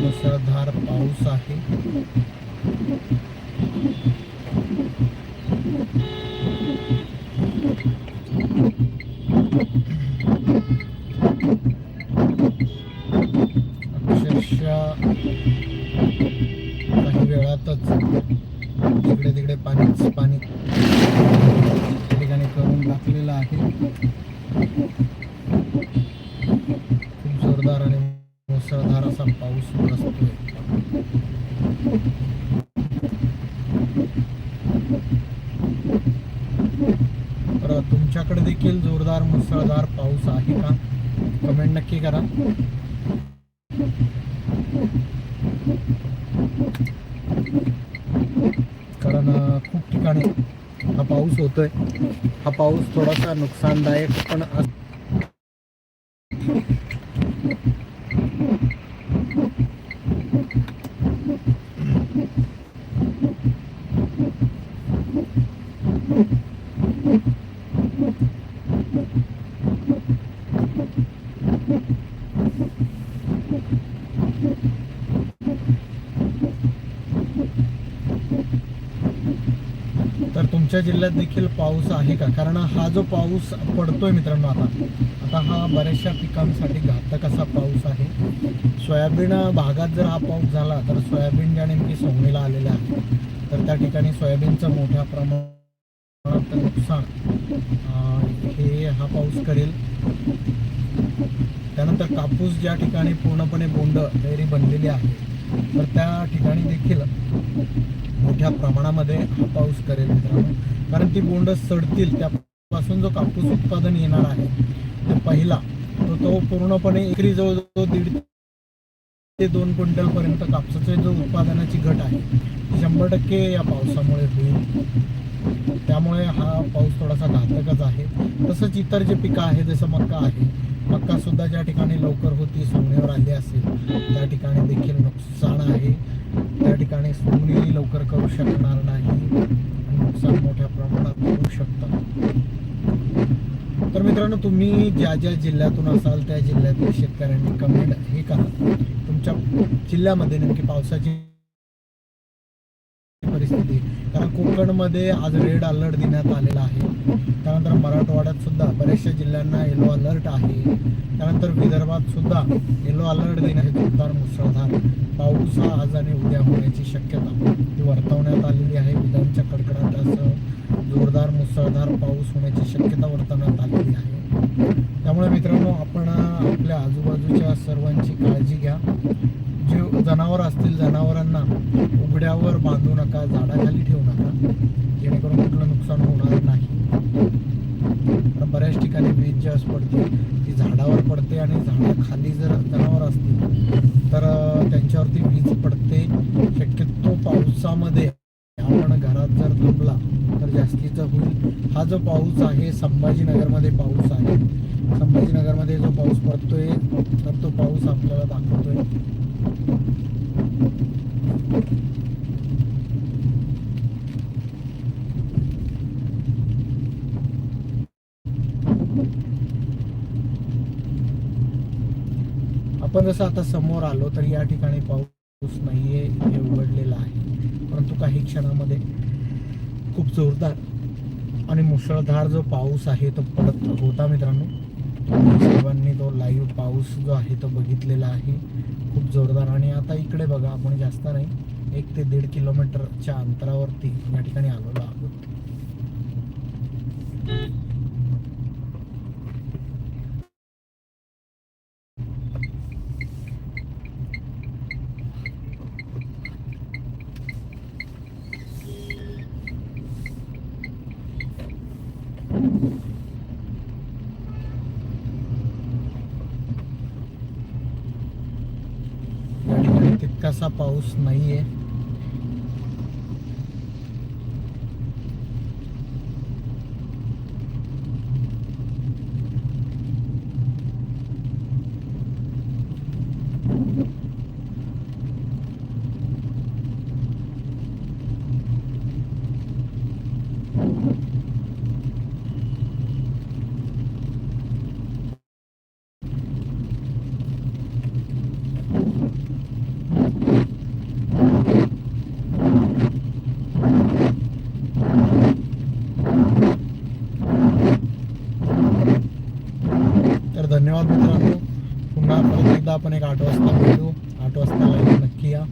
मुसळधार पाऊस आहे. अक्षरशः काही वेळातच तिकडे तिकडे पाणीच पाणी त्या ठिकाणी करून टाकलेलं आहे. मुसळधार असा पाऊस बरसतोय तर तुमच्याकडे देखील जोरदार मुसळधार पाऊस आहे का? कमेंट नक्की करा. कारण खूप ठिकाणी हा पाऊस होतोय. हा पाऊस थोडासा नुकसानदायक पण अस- तर तुमच्या जिल्ह्यात देखील पाऊस आहे का? कारण हा जो पाऊस पडतोय मित्रांनो आता आता हा बऱ्याचशा पिकांसाठी घातक असा पाऊस आहे. सोयाबीन भागात जर हा पाऊस झाला तर सोयाबीन ज्या नेमकी सोंगणीला आलेल्या आहे तर त्या ठिकाणी सोयाबीनचं मोठ्या प्रमाणात नुकसान हे हा पाऊस करेल. त्यानंतर कापूस ज्या ठिकाणी पूर्णपणे बोंड तयारी बनलेली आहे तर त्या ठिकाणी देखील मोठ्या प्रमाणामध्ये हा पाऊस करेल मित्रांनो. कारण ती बोंड सडतील त्यापासून जो कापूस उत्पादन येणार आहे ते पहिला तो तो पूर्णपणे एकरी जवळजवळ दीड ते दोन क्विंटल पर्यंत कापसाचे जो उत्पादनाची घट आहे ती शंभर टक्के या पावसामुळे होईल. त्यामुळे हा पाऊस थोडासा घातकच आहे. तसंच इतर जे पिकं आहे जसं मक्का आहे मक्का सुद्धा ज्या ठिकाणी लवकर होती सोन्यावर आली असेल त्या ठिकाणी देखील नुकसान आहे. त्या ठिकाणी सोंगणी लवकर करू शकणार नाही नुकसान मोठ्या प्रमाणात होऊ शकतं. तर मित्रांनो तुम्ही ज्या ज्या जिल्ह्यातून असाल त्या जिल्ह्यातील शेतकऱ्यांनी कमेंट हे करा. तुमच्या जिल्ह्यामध्ये नेमकी पावसाची परिस्थिती कोकणमध्ये आज रेड अलर्ट देण्यात आलेला आहे. त्यानंतर मराठवाड्यात सुद्धा बऱ्याचशा जिल्ह्यांना येलो अलर्ट आहे. त्यानंतर विदर्भात सुद्धा येलो अलर्ट देण्याचे जोरदार मुसळधार पाऊस हा आज आणि उद्या होण्याची शक्यता ती वर्तवण्यात आलेली आहे. विधानच्या कडकडाटासह जोरदार मुसळधार पाऊस होण्याची शक्यता वर्तवण्यात आलेली आहे. त्यामुळे मित्रांनो आपण आपल्या आजूबाजूच्या सर्वांची काळजी घ्या. जे जनावर असतील जनावरांना उघड्यावर बांधू नका झाडा ठेवू नका जेणेकरून कुठलं नुकसान होणार नाही कारण बऱ्याच ठिकाणी जास्त पडते ती झाडावर पडते आणि झाडं खाली जर जनावर असतील तर त्यांच्यावरती वीज पडते. शक्यतो पावसामध्ये आपण घरात जर थांबला तर जास्तीचा होईल. हा जो पाऊस आहे संभाजीनगरमध्ये पाऊस आहे. संभाजीनगरमध्ये जो पाऊस पडतोय तर तो पाऊस आपल्याला दाखवतोय. आपण जसं आता समोर आलो तर या ठिकाणी पाऊस नाहीये हे उघडलेलं आहे. परंतु काही क्षणामध्ये खूप जोरदार आणि मुसळधार जो पाऊस आहे तो पडत होता मित्रांनो. सर्वांनी तो लाईव्ह पाऊस जो आहे तो बघितलेला आहे. खूप जोरदार. आणि आता इकडे बघा आपण जास्त नाही एक ते दीड किलोमीटरच्या अंतरावरती या ठिकाणी आलेलो आहोत. तितकासा पाऊस नाही आहे धन्यवाद मित्रांनो. पुन्हा परत एकदा आपण एक आठ वाजता भेटू. आठ वाजता नक्की या.